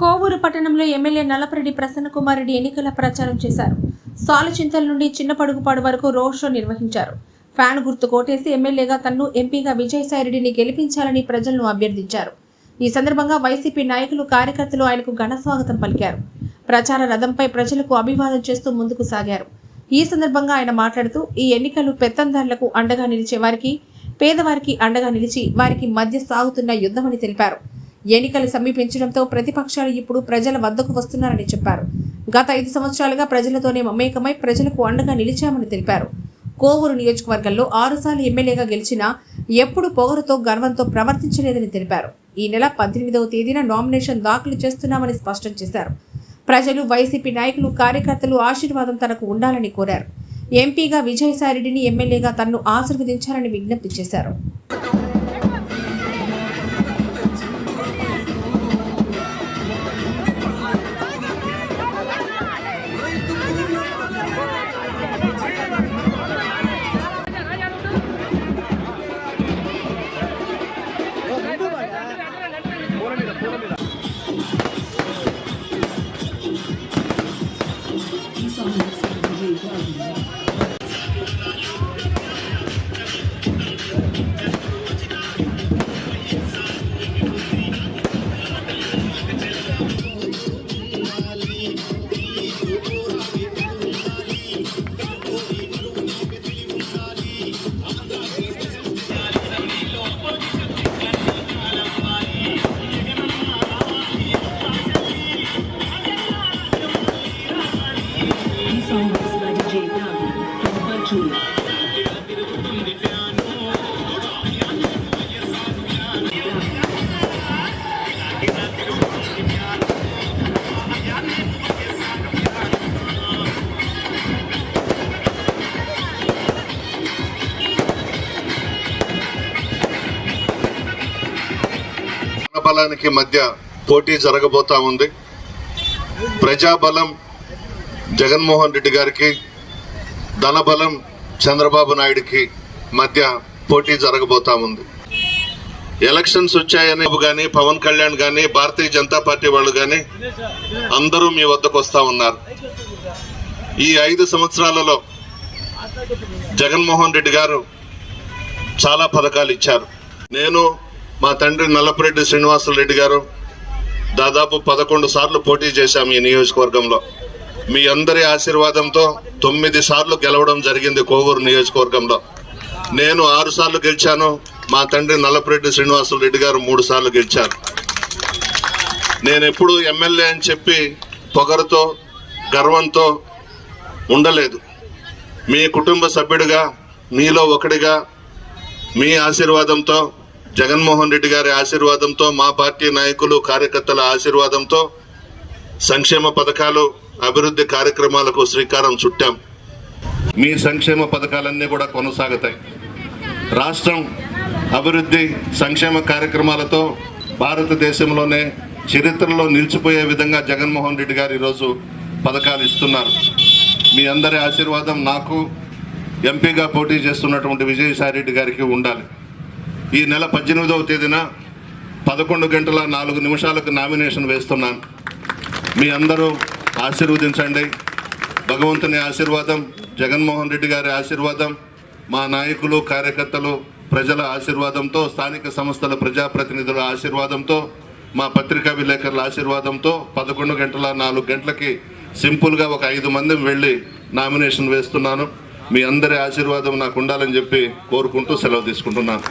కోవూరు పట్టణంలో ఎమ్మెల్యే నల్లపరెడ్డి ప్రసన్నకుమార్ రెడ్డి ఎన్నికల ప్రచారం చేశారు. సాలచింతల నుండి చిన్నపడుగుపాడు వరకు రోడ్ షో నిర్వహించారు. ఫ్యాన్ గుర్తు కోటేసి ఎమ్మెల్యేగా తన్ను ఎంపీగా విజయసాయిరెడ్డిని గెలిపించాలని ప్రజలను అభ్యర్థించారు. ఈ సందర్భంగా వైసీపీ నాయకులు కార్యకర్తలు ఆయనకు ఘన స్వాగతం పలికారు. ప్రచార రథంపై ప్రజలకు అభివాదం చేస్తూ ముందుకు సాగారు. ఈ సందర్భంగా ఆయన మాట్లాడుతూ ఈ ఎన్నికలు పెత్తందారులకు అండగా నిలిచే వారికి పేదవారికి అండగా నిలిచి వారికి మధ్య సాగుతున్న యుద్ధమని తెలిపారు. ఎన్నికలు సమీపించడంతో ప్రతిపక్షాలు ఇప్పుడు ప్రజల వద్దకు వస్తున్నారని చెప్పారు. గత ఐదు సంవత్సరాలుగా ప్రజలతోనే మమేకమై ప్రజలకు అండగా నిలిచామని తెలిపారు. కోవూరు నియోజకవర్గంలో ఆరుసార్లు ఎమ్మెల్యేగా గెలిచినా ఎప్పుడు పొగరుతో గర్వంతో ప్రవర్తించలేదని తెలిపారు. ఈ నెల పద్దెనిమిదవ తేదీన నామినేషన్ దాఖలు చేస్తున్నామని స్పష్టం చేశారు. ప్రజలు వైసీపీ నాయకులు కార్యకర్తలు ఆశీర్వాదం తనకు ఉండాలని కోరారు. ఎంపీగా విజయసాయిరెడ్డిని ఎమ్మెల్యేగా తనను ఆశీర్వదించాలని విజ్ఞప్తి చేశారు. బలానికి మధ్య పోటీ జరగబోతా ఉంది. ప్రజాబలం జగన్మోహన్ రెడ్డి గారికి ధనబలం చంద్రబాబు నాయుడికి మధ్య పోటీ జరగబోతా ఉంది. ఎలక్షన్స్ వచ్చాయని కానీ పవన్ కళ్యాణ్ కానీ భారతీయ జనతా పార్టీ వాళ్ళు కానీ అందరూ మీ వద్దకు వస్తా ఉన్నారు. ఈ ఐదు సంవత్సరాలలో జగన్మోహన్ రెడ్డి గారు చాలా పథకాలు ఇచ్చారు. నేను మా తండ్రి నల్లపురెడ్డి శ్రీనివాసరెడ్డి గారు దాదాపు పదకొండు సార్లు పోటీ చేశాం ఈ నియోజకవర్గంలో. మీ అందరి ఆశీర్వాదంతో తొమ్మిది సార్లు గెలవడం జరిగింది కోవూరు నియోజకవర్గంలో. నేను ఆరు సార్లు గెలిచాను. మా తండ్రి నల్లపరెడ్డి శ్రీనివాసులు రెడ్డి గారు మూడు సార్లు గెలిచారు. నేను ఎప్పుడు ఎమ్మెల్యే అని చెప్పి పొగరుతో గర్వంతో ఉండలేదు. మీ కుటుంబ సభ్యుడిగా మీలో ఒకడిగా మీ ఆశీర్వాదంతో జగన్మోహన్ రెడ్డి గారి ఆశీర్వాదంతో మా పార్టీ నాయకులు కార్యకర్తల ఆశీర్వాదంతో సంక్షేమ పథకాలు అభివృద్ధి కార్యక్రమాలకు శ్రీకారం చుట్టాం. మీ సంక్షేమ పథకాలన్నీ కూడా కొనసాగుతాయి. రాష్ట్రం అభివృద్ధి సంక్షేమ కార్యక్రమాలతో భారతదేశంలోనే చరిత్రలో నిలిచిపోయే విధంగా జగన్మోహన్ రెడ్డి గారు ఈరోజు పథకాలు ఇస్తున్నారు. మీ అందరి ఆశీర్వాదం నాకు ఎంపీగా పోటీ చేస్తున్నటువంటి విజయసాయి రెడ్డి గారికి ఉండాలి. ఈ నెల పద్దెనిమిదవ తేదీన పదకొండు గంటల నాలుగు నిమిషాలకు నామినేషన్ వేస్తున్నాను. మీ అందరూ ఆశీర్వదించండి. భగవంతుని ఆశీర్వాదం జగన్మోహన్ రెడ్డి గారి ఆశీర్వాదం మా నాయకులు కార్యకర్తలు ప్రజల ఆశీర్వాదంతో స్థానిక సంస్థల ప్రజాప్రతినిధుల ఆశీర్వాదంతో మా పత్రికా విలేకరుల ఆశీర్వాదంతో పదకొండు గంటల నాలుగు గంటలకి సింపుల్గా ఒక ఐదు మంది వెళ్ళి నామినేషన్ వేస్తున్నాను. మీ అందరి ఆశీర్వాదం నాకు ఉండాలని చెప్పి కోరుకుంటూ సెలవు తీసుకుంటున్నాను.